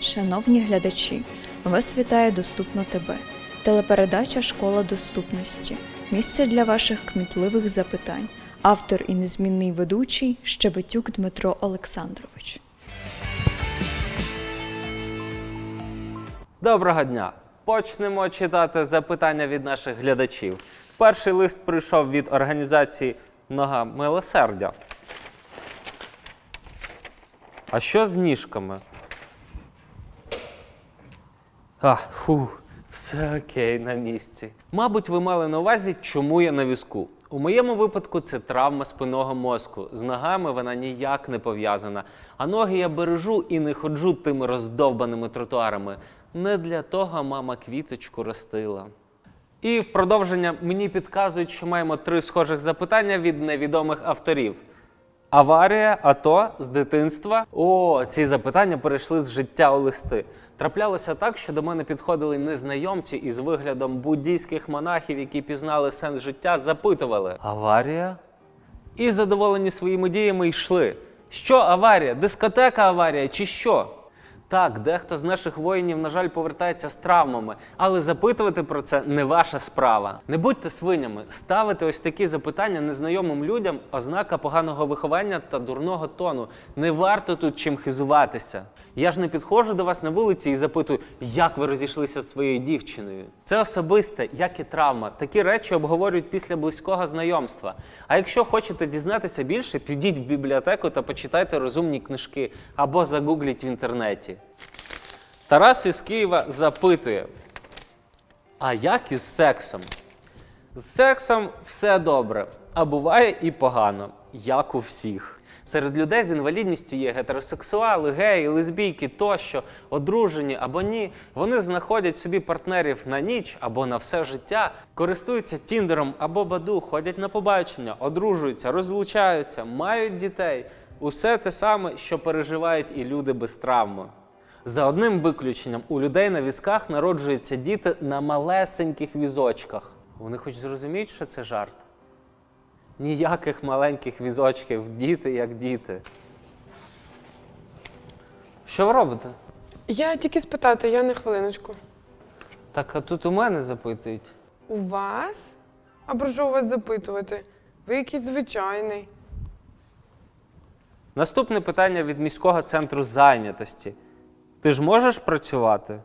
Шановні глядачі, вас вітає Доступно ТБ. Телепередача Школа доступності. Місце для ваших кмітливих запитань. Автор і незмінний ведучий Щебетюк Дмитро Олександрович. Доброго дня! Почнемо читати запитання від наших глядачів. Перший лист прийшов від організації Нога Милосердя. А що з ніжками? А, фу, все окей, на місці. Мабуть, ви мали на увазі, чому я на візку. У моєму випадку це травма спинного мозку. З ногами вона ніяк не пов'язана. А ноги я бережу і не ходжу тими роздовбаними тротуарами. Не для того мама квіточку ростила. І в продовження мені підказують, що маємо три схожих запитання від невідомих авторів. Аварія, АТО з дитинства. О, ці запитання перейшли з життя у листи. Траплялося так, що до мене підходили незнайомці із виглядом буддійських монахів, які пізнали сенс життя, запитували: Аварія? І задоволені своїми діями йшли. Що аварія? Дискотека аварія чи що? Так, дехто з наших воїнів, на жаль, повертається з травмами, але запитувати про це не ваша справа. Не будьте свинями, ставити ось такі запитання незнайомим людям ознака поганого виховання та дурного тону. Не варто тут чим хизуватися. Я ж не підходжу до вас на вулиці і запитую, як ви розійшлися з своєю дівчиною. Це особисте, як і травма. Такі речі обговорюють після близького знайомства. А якщо хочете дізнатися більше, підіть в бібліотеку та почитайте розумні книжки або загугліть в інтернеті. Тарас із Києва запитує: А як із сексом? З сексом все добре, а буває і погано, як у всіх. Серед людей з інвалідністю є гетеросексуали, геї, лесбійки тощо, одружені або ні. Вони знаходять собі партнерів на ніч або на все життя, користуються тіндером або баду, ходять на побачення, одружуються, розлучаються, мають дітей. Усе те саме, що переживають і люди без травми. За одним виключенням, у людей на візках народжуються діти на малесеньких візочках. Вони хоч зрозуміють, що це жарт? Ніяких маленьких візочків, діти як діти. Що ви робите? Я тільки спитати, я на хвилиночку. Так, а тут у мене запитують. У вас? А про що у вас запитувати? Ви якийсь звичайний. Наступне питання від міського центру зайнятості. Ти ж можеш працювати?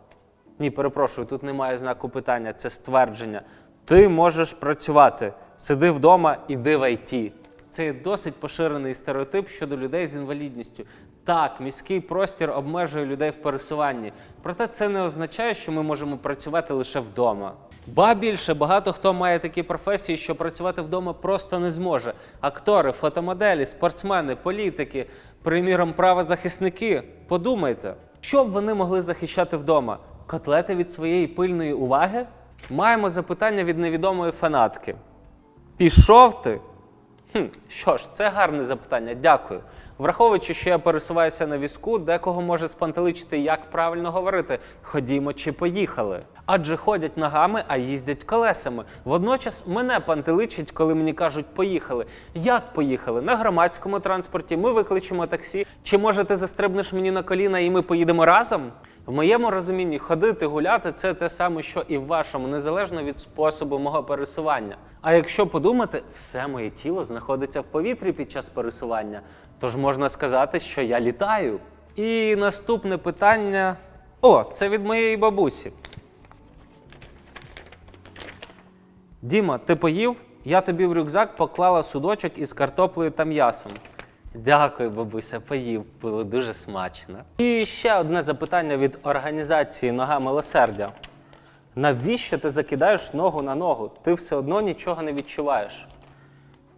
Ні, перепрошую, тут немає знаку питання, це ствердження. Ти можеш працювати. Сиди вдома, іди в ІТ. Це є досить поширений стереотип щодо людей з інвалідністю. Так, міський простір обмежує людей в пересуванні. Проте це не означає, що ми можемо працювати лише вдома. Ба більше багато хто має такі професії, що працювати вдома просто не зможе. Актори, фотомоделі, спортсмени, політики, приміром, правозахисники. Подумайте, що б вони могли захищати вдома? Котлети від своєї пильної уваги? Маємо запитання від невідомої фанатки. Пішов ти? Хм, що ж, це гарне запитання, дякую. Враховуючи, що я пересуваюся на візку, декого може спантеличити, як правильно говорити ходімо чи поїхали. Адже ходять ногами, а їздять колесами. Водночас мене пантеличить, коли мені кажуть поїхали. Як поїхали? На громадському транспорті ми викличемо таксі. Чи може ти застрибнеш мені на коліна і ми поїдемо разом? В моєму розумінні ходити, гуляти це те саме, що і в вашому, незалежно від способу мого пересування. А якщо подумати, все моє тіло знаходиться в повітрі під час пересування, тож можна сказати, що я літаю. І наступне питання. О, це від моєї бабусі. Діма, ти поїв? Я тобі в рюкзак поклала судочок із картоплею та м'ясом. Дякую, бабуся, поїв, було дуже смачно. І ще одне запитання від організації Нога милосердя. Навіщо ти закидаєш ногу на ногу? Ти все одно нічого не відчуваєш.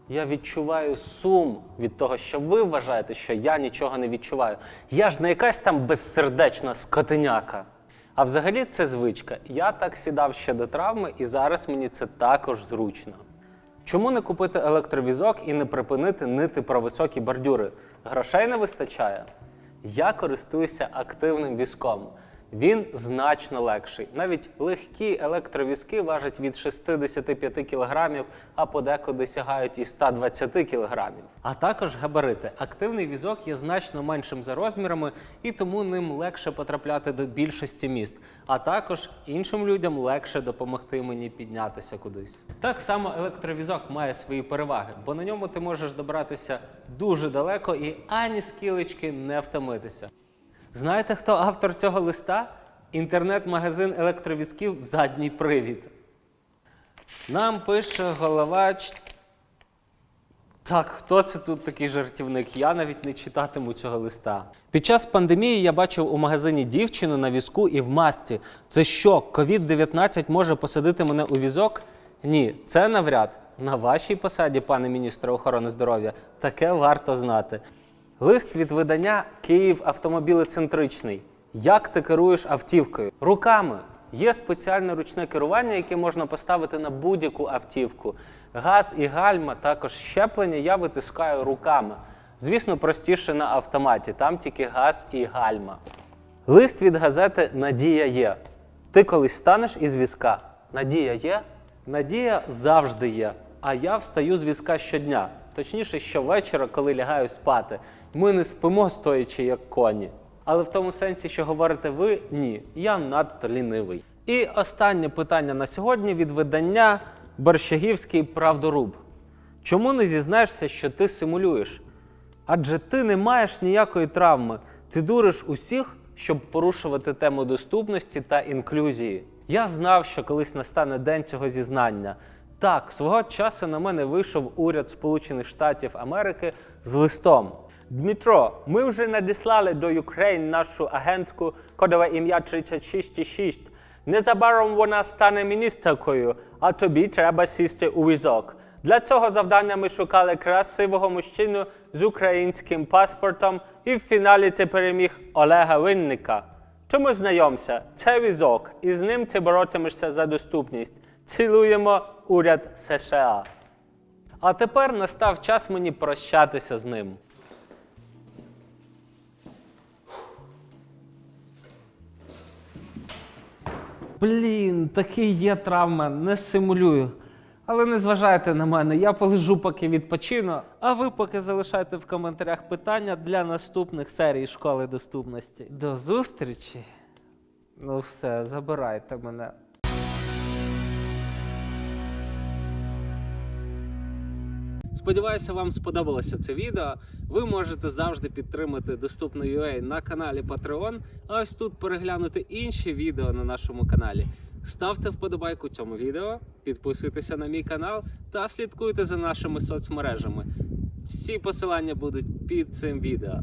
Я відчуваю сум від того, що ви вважаєте, що я нічого не відчуваю. Я ж не якась там безсердечна скотиняка. А взагалі це звичка. Я так сідав ще до травми, і зараз мені це також зручно. Чому не купити електровізок і не припинити нити про високі бордюри? Грошей не вистачає. Я користуюся активним візком. Він значно легший. Навіть легкі електровізки важать від 65 кг, а подекуди сягають і 120 кг. А також габарити. Активний візок є значно меншим за розмірами, і тому ним легше потрапляти до більшості міст. А також іншим людям легше допомогти мені піднятися кудись. Так само електровізок має свої переваги, бо на ньому ти можеш добратися дуже далеко і ані скілечки не втомитися. Знаєте, хто автор цього листа? Інтернет-магазин електровізків Задній привід. Нам пише головач. Так, хто це тут такий жартівник? Я навіть не читатиму цього листа. Під час пандемії я бачив у магазині дівчину на візку і в масці. Це що, COVID-19 може посадити мене у візок? Ні, це навряд. На вашій посаді, пане міністре охорони здоров'я, таке варто знати. Лист від видання Київ автомобілецентричний. Як ти керуєш автівкою? Руками. Є спеціальне ручне керування, яке можна поставити на будь-яку автівку. Газ і гальма, також щеплення я витискаю руками. Звісно, простіше на автоматі, там тільки газ і гальма. Лист від газети Надія є. Ти колись станеш із візка? Надія є? Надія завжди є. А я встаю з візка щодня. Точніше, щовечора, коли лягаю спати. Ми не спимо стоячи, як коні. Але в тому сенсі, що говорите ви, ні. Я надто лінивий. І останнє питання на сьогодні від видання Борщагівський правдоруб. Чому не зізнаєшся, що ти симулюєш? Адже ти не маєш ніякої травми. Ти дуриш усіх, щоб порушувати тему доступності та інклюзії. Я знав, що колись настане день цього зізнання. Так, свого часу на мене вийшов уряд Сполучених Штатів Америки з листом. Дмитро, ми вже надіслали до Ukraine нашу агентку кодове ім'я 366. Незабаром вона стане міністеркою, а тобі треба сісти у візок. Для цього завдання ми шукали красивого мужчину з українським паспортом, і в фіналі ти переміг Олега Винника. Тому знайомся, це візок, і з ним ти боротимешся за доступність. Цілуємо уряд США. А тепер настав час мені прощатися з ним. Блін, такий є травма, не симулюю. Але не зважайте на мене, я полежу, поки відпочину. А ви поки залишайте в коментарях питання для наступних серій школи доступності. До зустрічі. Ну все, забирайте мене. Сподіваюся, вам сподобалося це відео. Ви можете завжди підтримати доступно UA на каналі Patreon, а ось тут переглянути інші відео на нашому каналі. Ставте вподобайку цьому відео, підписуйтеся на мій канал та слідкуйте за нашими соцмережами. Всі посилання будуть під цим відео.